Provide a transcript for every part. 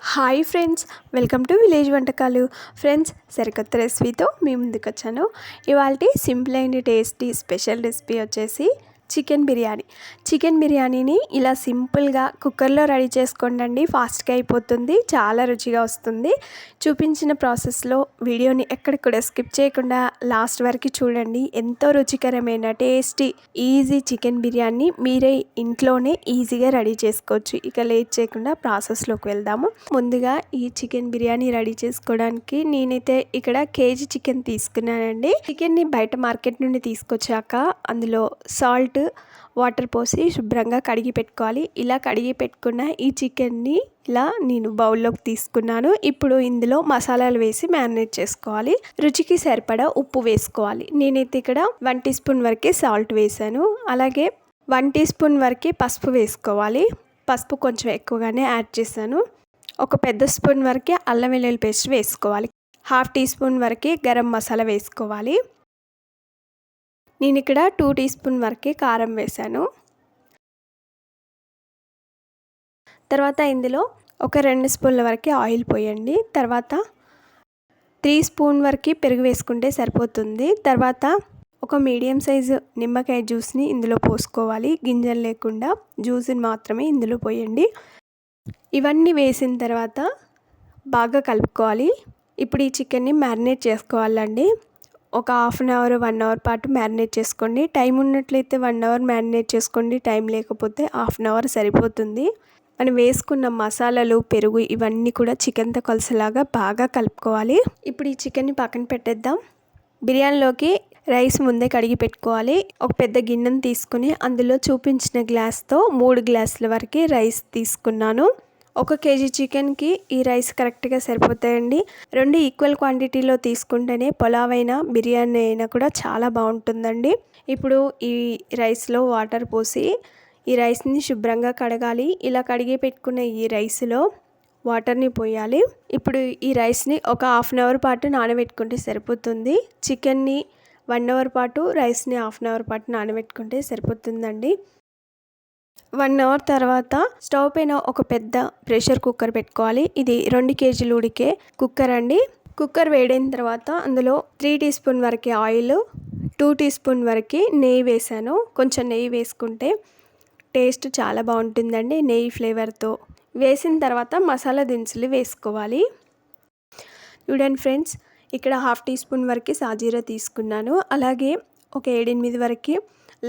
Hi friends welcome to village వంటకాలు. Friends సరికొత్త రెసిపీతో మీ ముందుకు వచ్చాను ఇవాళ simple and tasty special recipe వచ్చేసి చికెన్ బిర్యానీ. చికెన్ బిర్యానీని ఇలా సింపుల్గా కుక్కర్లో రెడీ చేసుకోండి ఫాస్ట్గా అయిపోతుంది. చాలా రుచిగా వస్తుంది. చూపించిన ప్రాసెస్లో వీడియోని ఎక్కడికి స్కిప్ చేయకుండా లాస్ట్ వరకు చూడండి. ఎంతో రుచికరమైన టేస్టీ ఈజీ చికెన్ బిర్యానీ మీరే ఇంట్లోనే ఈజీగా రెడీ చేసుకోవచ్చు. ఇక లేట్ చేయకుండా ప్రాసెస్లోకి వెళ్దాము. ముందుగా ఈ చికెన్ బిర్యానీ రెడీ చేసుకోవడానికి నేనైతే ఇక్కడ కేజీ చికెన్ తీసుకున్నానండి. చికెన్ని బయట మార్కెట్ నుండి తీసుకొచ్చాక అందులో సాల్ట్ వాటర్ పోసి శుభ్రంగా కడిగి పెట్టుకోవాలి. ఇలా కడిగి పెట్టుకున్న ఈ చికెన్ని ఇలా నేను బౌల్లోకి తీసుకున్నాను. ఇప్పుడు ఇందులో మసాలాలు వేసి మ్యారినేట్ చేసుకోవాలి. రుచికి సరిపడా ఉప్పు వేసుకోవాలి. నేనైతే ఇక్కడ వన్ టీ స్పూన్ వరకే సాల్ట్ వేసాను. అలాగే వన్ టీ స్పూన్ వరకే పసుపు వేసుకోవాలి. పసుపు కొంచెం ఎక్కువగానే యాడ్ చేశాను. ఒక పెద్ద స్పూన్ వరకే అల్లం వెల్లుల్లి పేస్ట్ వేసుకోవాలి. హాఫ్ టీ స్పూన్ వరకే గరం మసాలా వేసుకోవాలి. నేను ఇక్కడ టూ టీ స్పూన్ వరకే కారం వేశాను. తర్వాత ఇందులో ఒక రెండు స్పూన్ల వరకే ఆయిల్ పోయండి. తర్వాత త్రీ స్పూన్ వరకు పెరుగు వేసుకుంటే సరిపోతుంది. తర్వాత ఒక మీడియం సైజు నిమ్మకాయ జ్యూస్ని ఇందులో పోసుకోవాలి. గింజలు లేకుండా జ్యూస్ని మాత్రమే ఇందులో పోయండి. ఇవన్నీ వేసిన తర్వాత బాగా కలుపుకోవాలి. ఇప్పుడు ఈ చికెన్ని మ్యారినేట్ చేసుకోవాలండి. ఒక half an hour one hour పాటు మ్యారినేట్ చేసుకోండి. టైం ఉన్నట్లయితే వన్ అవర్ మ్యారినేట్ చేసుకోండి. టైం లేకపోతే హాఫ్ అన్ అవర్ సరిపోతుంది. మనం వేసుకున్న మసాలాలు పెరుగు ఇవన్నీ కూడా చికెన్తో కలిసేలాగా బాగా కలుపుకోవాలి. ఇప్పుడు ఈ చికెన్ని పక్కన పెట్టేద్దాం. బిర్యానీలోకి రైస్ ముందే కడిగి పెట్టుకోవాలి. ఒక పెద్ద గిన్నెను తీసుకుని అందులో చూపించిన గ్లాస్తో మూడు గ్లాసుల వరకు రైస్ తీసుకున్నాను. ఒక కేజీ చికెన్కి ఈ రైస్ కరెక్ట్గా సరిపోతాయండి. రెండు ఈక్వల్ క్వాంటిటీలో తీసుకుంటేనే పులావ్ అయినా బిర్యానీ అయినా కూడా చాలా బాగుంటుందండి. ఇప్పుడు ఈ రైస్లో వాటర్ పోసి ఈ రైస్ని శుభ్రంగా కడగాలి. ఇలా కడిగి పెట్టుకున్న ఈ రైస్లో వాటర్ని పోయాలి. ఇప్పుడు ఈ రైస్ని ఒక హాఫ్ అన్ అవర్ పాటు నానబెట్టుకుంటే సరిపోతుంది. చికెన్ని వన్ అవర్ పాటు రైస్ని హాఫ్ అన్ అవర్ పాటు నానబెట్టుకుంటే సరిపోతుందండి. వన్ అవర్ తర్వాత స్టవ్ పైన ఒక పెద్ద ప్రెషర్ కుక్కర్ పెట్టుకోవాలి. ఇది రెండు కేజీలు ఉడికే కుక్కర్ అండి. కుక్కర్ వేడైన తర్వాత అందులో త్రీ టీ స్పూన్ వరకు ఆయిల్ టూ టీ స్పూన్ వరకు నెయ్యి వేసాను. కొంచెం నెయ్యి వేసుకుంటే టేస్ట్ చాలా బాగుంటుందండి నెయ్యి ఫ్లేవర్తో. వేసిన తర్వాత మసాలా దినుసులు వేసుకోవాలి. చూడండి ఫ్రెండ్స్ ఇక్కడ హాఫ్ టీ స్పూన్ వరకు సాజీరా తీసుకున్నాను. అలాగే ఒక ఏడెనిమిది వరకు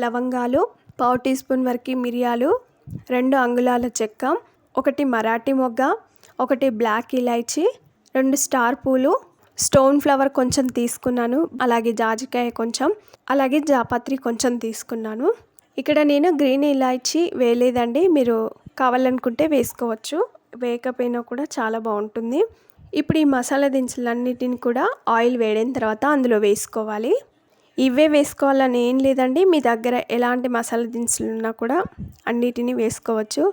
లవంగాలు పావు టీ స్పూన్ వరకు మిరియాలు రెండు అంగుళాల చెక్క ఒకటి మరాఠీ మొగ్గ ఒకటి బ్లాక్ ఇలాయచి రెండు స్టార్ పూలు స్టోన్ ఫ్లవర్ కొంచెం తీసుకున్నాను అలాగే జాజికాయ కొంచెం అలాగే జాపత్రి కొంచెం తీసుకున్నాను. ఇక్కడ నేను గ్రీన్ ఇలాయచి వేయలేదండి మీరు కావాలనుకుంటే వేసుకోవచ్చు వేయకపోయినా కూడా చాలా బాగుంటుంది. ఇప్పుడు ఈ మసాలా దినుసులన్నిటిని కూడా ఆయిల్ వేడిన తర్వాత అందులో వేసుకోవాలి. ఇవే వేసుకోవాలని ఏం లేదండి. మీ దగ్గర ఎలాంటి మసాలా దినుసులు ఉన్నా కూడా అన్నిటినీ వేసుకోవచ్చు.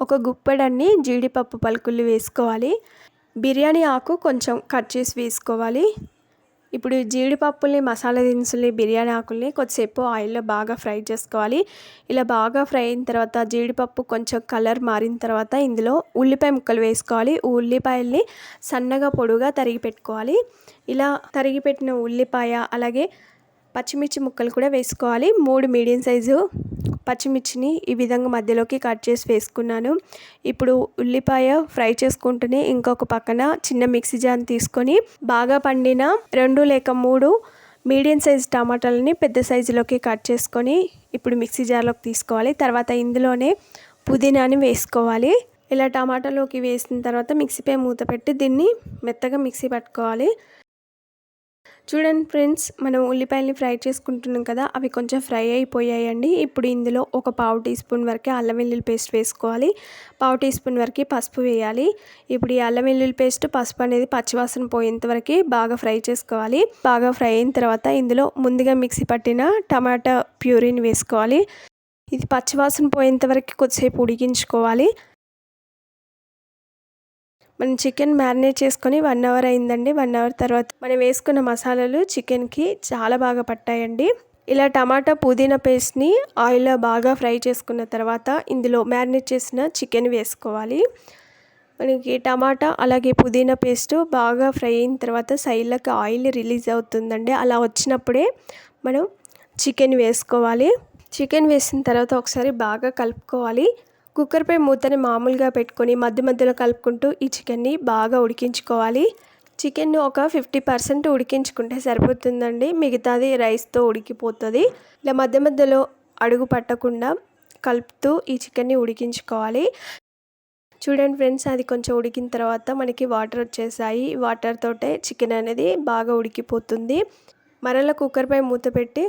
ఒక గుప్పెడన్ని జీడిపప్పు పలుకులు వేసుకోవాలి. బిర్యానీ ఆకు కొంచెం కట్ చేసి వేసుకోవాలి. ఇప్పుడు జీడిపప్పుల్ని మసాలా దినుసుల్ని బిర్యానీ ఆకుల్ని కొద్దిసేపు ఆయిల్లో బాగా ఫ్రై చేసుకోవాలి. ఇలా బాగా ఫ్రై అయిన తర్వాత జీడిపప్పు కొంచెం కలర్ మారిన తర్వాత ఇందులో ఉల్లిపాయ ముక్కలు వేసుకోవాలి. ఉల్లిపాయల్ని సన్నగా పొడుగా తరిగి పెట్టుకోవాలి. ఇలా తరిగి పెట్టిన ఉల్లిపాయ అలాగే పచ్చిమిర్చి ముక్కలు కూడా వేసుకోవాలి. మూడు మీడియం సైజు పచ్చిమిర్చిని ఈ విధంగా మధ్యలోకి కట్ చేసి వేసుకున్నాను. ఇప్పుడు ఉల్లిపాయ ఫ్రై చేసుకుంటూనే ఇంకొక పక్కన చిన్న మిక్సీ జాన్ తీసుకొని బాగా పండిన రెండు లేక మూడు మీడియం సైజ్ టమాటాలని పెద్ద సైజులోకి కట్ చేసుకొని ఇప్పుడు మిక్సీ జార్లోకి తీసుకోవాలి. తర్వాత ఇందులోనే పుదీనాని వేసుకోవాలి. ఇలా టమాటాలోకి వేసిన తర్వాత మిక్సీపై మూత పెట్టి దీన్ని మెత్తగా మిక్సీ పట్టుకోవాలి. చూడండి ఫ్రెండ్స్ మనం ఉల్లిపాయలని ఫ్రై చేసుకుంటున్నాం కదా అవి కొంచెం ఫ్రై అయిపోయాయండి. ఇప్పుడు ఇందులో ఒక పావు టీ స్పూన్ వరకు అల్లం వెల్లుల్లి పేస్ట్ వేసుకోవాలి. పావు టీ స్పూన్ వరకు పసుపు వేయాలి. ఇప్పుడు ఈ అల్లం వెల్లుల్లి పేస్ట్ పసుపు అనేది పచ్చివాసన పోయేంత వరకు బాగా ఫ్రై చేసుకోవాలి. బాగా ఫ్రై అయిన తర్వాత ఇందులో ముందుగా మిక్సీ పట్టిన టమాటా ప్యూరీని వేసుకోవాలి. ఇది పచ్చివాసన పోయేంత వరకు కొద్దిసేపు ఉడికించుకోవాలి. మనం చికెన్ మ్యారినేట్ చేసుకొని వన్ అవర్ అయిందండి. వన్ అవర్ తర్వాత మనం వేసుకున్న మసాలాలు చికెన్కి చాలా బాగా పట్టాయండి. ఇలా టమాటా పుదీనా పేస్ట్ని ఆయిల్లో బాగా ఫ్రై చేసుకున్న తర్వాత ఇందులో మ్యారినేట్ చేసిన చికెన్ వేసుకోవాలి. మనకి టమాటా అలాగే పుదీనా పేస్ట్ బాగా ఫ్రై అయిన తర్వాత సైడ్లకు ఆయిల్ రిలీజ్ అవుతుందండి. అలా వచ్చినప్పుడే మనం చికెన్ వేసుకోవాలి. చికెన్ వేసిన తర్వాత ఒకసారి బాగా కలుపుకోవాలి. కుక్కర్పై మూతని మామూలుగా పెట్టుకొని మధ్య మధ్యలో కలుపుకుంటూ ఈ చికెన్ని బాగా ఉడికించుకోవాలి. చికెన్ ఒక ఫిఫ్టీ పర్సెంట్ ఉడికించుకుంటే సరిపోతుందండి. మిగతాది రైస్తో ఉడికిపోతుంది. ఇలా మధ్య మధ్యలో అడుగు పట్టకుండా కలుపుతూ ఈ చికెన్ని ఉడికించుకోవాలి. చూడండి ఫ్రెండ్స్ అది కొంచెం ఉడికిన తర్వాత మనకి వాటర్ వచ్చేసాయి. వాటర్ తోటే చికెన్ అనేది బాగా ఉడికిపోతుంది. మరలా కుక్కర్పై మూత పెట్టి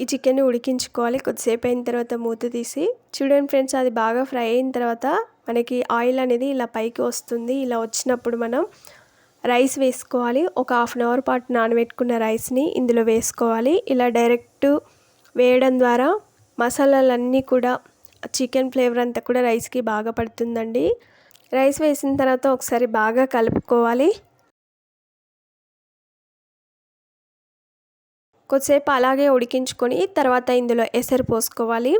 ఈ చికెన్ని ఉడికించుకోవాలి. కొద్దిసేపు అయిన తర్వాత మూత తీసి చూడండి ఫ్రెండ్స్ అది బాగా ఫ్రై అయిన తర్వాత మనకి ఆయిల్ అనేది ఇలా పైకి వస్తుంది. ఇలా వచ్చినప్పుడు మనం రైస్ వేసుకోవాలి. ఒక హాఫ్ అన్ అవర్ పాటు నానబెట్టుకున్న రైస్ని ఇందులో వేసుకోవాలి. ఇలా డైరెక్ట్ వేయడం ద్వారా మసాలాలన్నీ కూడా చికెన్ ఫ్లేవర్ అంతా కూడా రైస్కి బాగా పడుతుందండి. రైస్ వేసిన తర్వాత ఒకసారి బాగా కలుపుకోవాలి. కొద్దిసేపు అలాగే ఉడికించుకొని తర్వాత ఇందులో ఎసరు పోసుకోవాలి.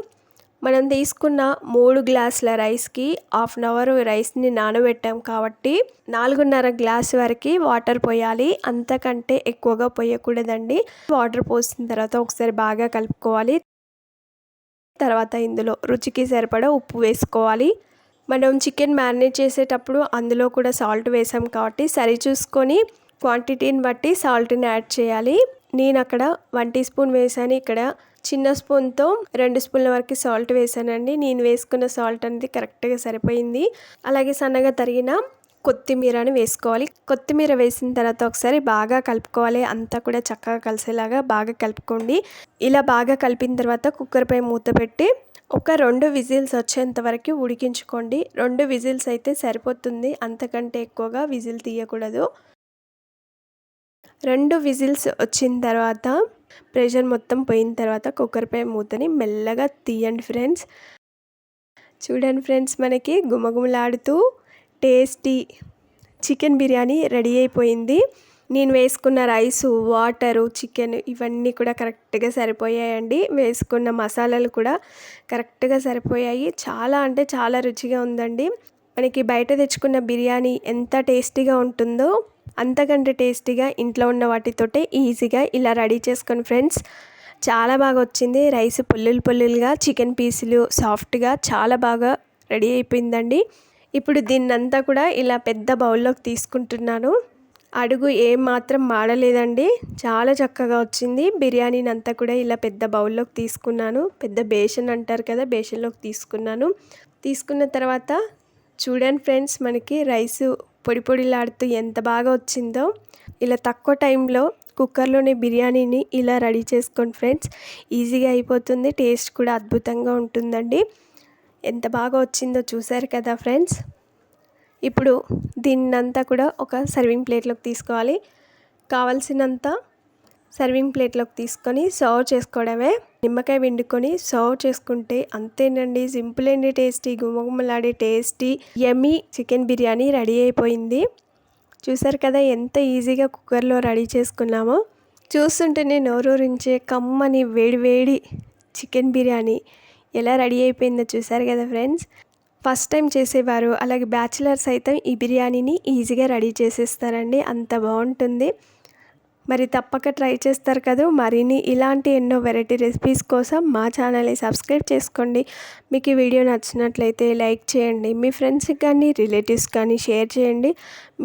మనం తీసుకున్న మూడు గ్లాసుల రైస్కి హాఫ్ అన్ అవర్ రైస్ని నానబెట్టాం కాబట్టి నాలుగున్నర గ్లాస్ వరకు వాటర్ పోయాలి. అంతకంటే ఎక్కువగా పోయకూడదండి. వాటర్ పోసిన తర్వాత ఒకసారి బాగా కలుపుకోవాలి. తర్వాత ఇందులో రుచికి సరిపడా ఉప్పు వేసుకోవాలి. మనం చికెన్ మ్యారినేట్ చేసేటప్పుడు అందులో కూడా సాల్ట్ వేసాం కాబట్టి సరి చూసుకొని క్వాంటిటీని బట్టి సాల్ట్ని యాడ్ చేయాలి. నేను అక్కడ వన్ టీ స్పూన్ వేసాను. ఇక్కడ చిన్న స్పూన్తో రెండు స్పూన్ల వరకు సాల్ట్ వేసానండి. నేను వేసుకున్న సాల్ట్ అనేది కరెక్ట్గా సరిపోయింది. అలాగే సన్నగా తరిగిన కొత్తిమీరని వేసుకోవాలి. కొత్తిమీర వేసిన తర్వాత ఒకసారి బాగా కలుపుకోవాలి. అంతా కూడా చక్కగా కలిసేలాగా బాగా కలుపుకోండి. ఇలా బాగా కలిపిన తర్వాత కుక్కర్పై మూత పెట్టి ఒక రెండు విజిల్స్ వచ్చేంత వరకు ఉడికించుకోండి. రెండు విజిల్స్ అయితే సరిపోతుంది. అంతకంటే ఎక్కువగా విజిల్ తీయకూడదు. రెండు విజిల్స్ వచ్చిన తర్వాత ప్రెషర్ మొత్తం పోయిన తర్వాత కుక్కర్పై మూతని మెల్లగా తీయండి ఫ్రెండ్స్. చూడండి ఫ్రెండ్స్ మనకి గుమగుమలాడుతూ టేస్టీ చికెన్ బిర్యానీ రెడీ అయిపోయింది. నేను వేసుకున్న రైసు వాటరు చికెన్ ఇవన్నీ కూడా కరెక్ట్గా సరిపోయాయండి. వేసుకున్న మసాలాలు కూడా కరెక్ట్గా సరిపోయాయి. చాలా అంటే చాలా రుచిగా ఉందండి. మనకి బయట తెచ్చుకున్న బిర్యానీ ఎంత టేస్టీగా ఉంటుందో అంతకంటే టేస్టీగా ఇంట్లో ఉన్న వాటితోటే ఈజీగా ఇలా రెడీ చేసుకొని ఫ్రెండ్స్ చాలా బాగా వచ్చింది. రైస్ పుల్లులు పుల్లులుగా చికెన్ పీసులు సాఫ్ట్గా చాలా బాగా రెడీ అయిపోయిందండి. ఇప్పుడు దీన్నంతా కూడా ఇలా పెద్ద బౌల్లోకి తీసుకుంటున్నాను. అడుగు ఏం మాత్రం మాడలేదండి. చాలా చక్కగా వచ్చింది. బిర్యానీని అంతా కూడా ఇలా పెద్ద బౌల్లోకి తీసుకున్నాను. పెద్ద బేషన్ అంటారు కదా బేషన్లోకి తీసుకున్నాను. తీసుకున్న తర్వాత చూడండి ఫ్రెండ్స్ మనకి రైసు పొడి పొడిలాడుతూ ఎంత బాగా వచ్చిందో. ఇలా తక్కువ టైంలో కుక్కర్లోనే బిర్యానీని ఇలా రెడీ చేసుకోండి ఫ్రెండ్స్. ఈజీగా అయిపోతుంది టేస్ట్ కూడా అద్భుతంగా ఉంటుందండి. ఎంత బాగా వచ్చిందో చూసారు కదా ఫ్రెండ్స్. ఇప్పుడు దీన్నంతా కూడా ఒక సర్వింగ్ ప్లేట్లోకి తీసుకోవాలి. కావలసినంత సర్వింగ్ ప్లేట్లోకి తీసుకొని సర్వ్ చేసుకోవడమే. నిమ్మకాయ వండుకొని సర్వ్ చేసుకుంటే అంతేనండి. సింపుల్ అండి టేస్టీ. గుమగుమలాడే tasty yummy chicken biryani ready అయిపోయింది. చూసారు కదా ఎంత ఈజీగా కుక్కర్లో రెడీ చేసుకున్నామో. చూస్తుంటేనే నోరూరించే కమ్మని వేడి వేడి చికెన్ బిర్యానీ ఎలా రెడీ అయిపోయిందో చూసారు కదా ఫ్రెండ్స్. ఫస్ట్ టైం చేసేవారు. అలాగే బ్యాచిలర్స్ అయితే ఈ బిర్యానీని ఈజీగా రెడీ చేసేస్తారండి. అంత బాగుంటుంది. మరి తప్పక ట్రై చేస్తారు కదా. మరిన్ని ఇలాంటి ఎన్నో వెరైటీ రెసిపీస్ కోసం మా ఛానల్ని సబ్స్క్రైబ్ చేసుకోండి. మీకు ఈ వీడియో నచ్చినట్లయితే లైక్ చేయండి. మీ ఫ్రెండ్స్కి కానీ రిలేటివ్స్ కానీ షేర్ చేయండి.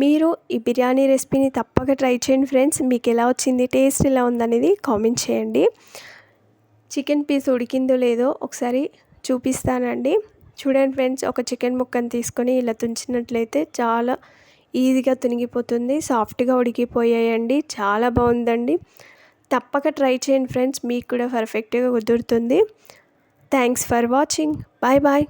మీరు ఈ బిర్యానీ రెసిపీని తప్పక ట్రై చేయండి ఫ్రెండ్స్. మీకు ఎలా వచ్చింది టేస్ట్ ఎలా ఉందనేది కామెంట్ చేయండి. చికెన్ పీస్ ఉడికిందో లేదో ఒకసారి చూపిస్తానండి. చూడండి ఫ్రెండ్స్ ఒక చికెన్ ముక్కను తీసుకొని ఇలా తుంచినట్లయితే చాలా ఈజీగా తునిగిపోతుంది సాఫ్ట్గా ఉడికిపోయాయండి చాలా బాగుందండి. తప్పక ట్రై చేయండి ఫ్రెండ్స్ మీకు కూడా పర్ఫెక్ట్గా కుదురుతుంది. Thanks for watching bye bye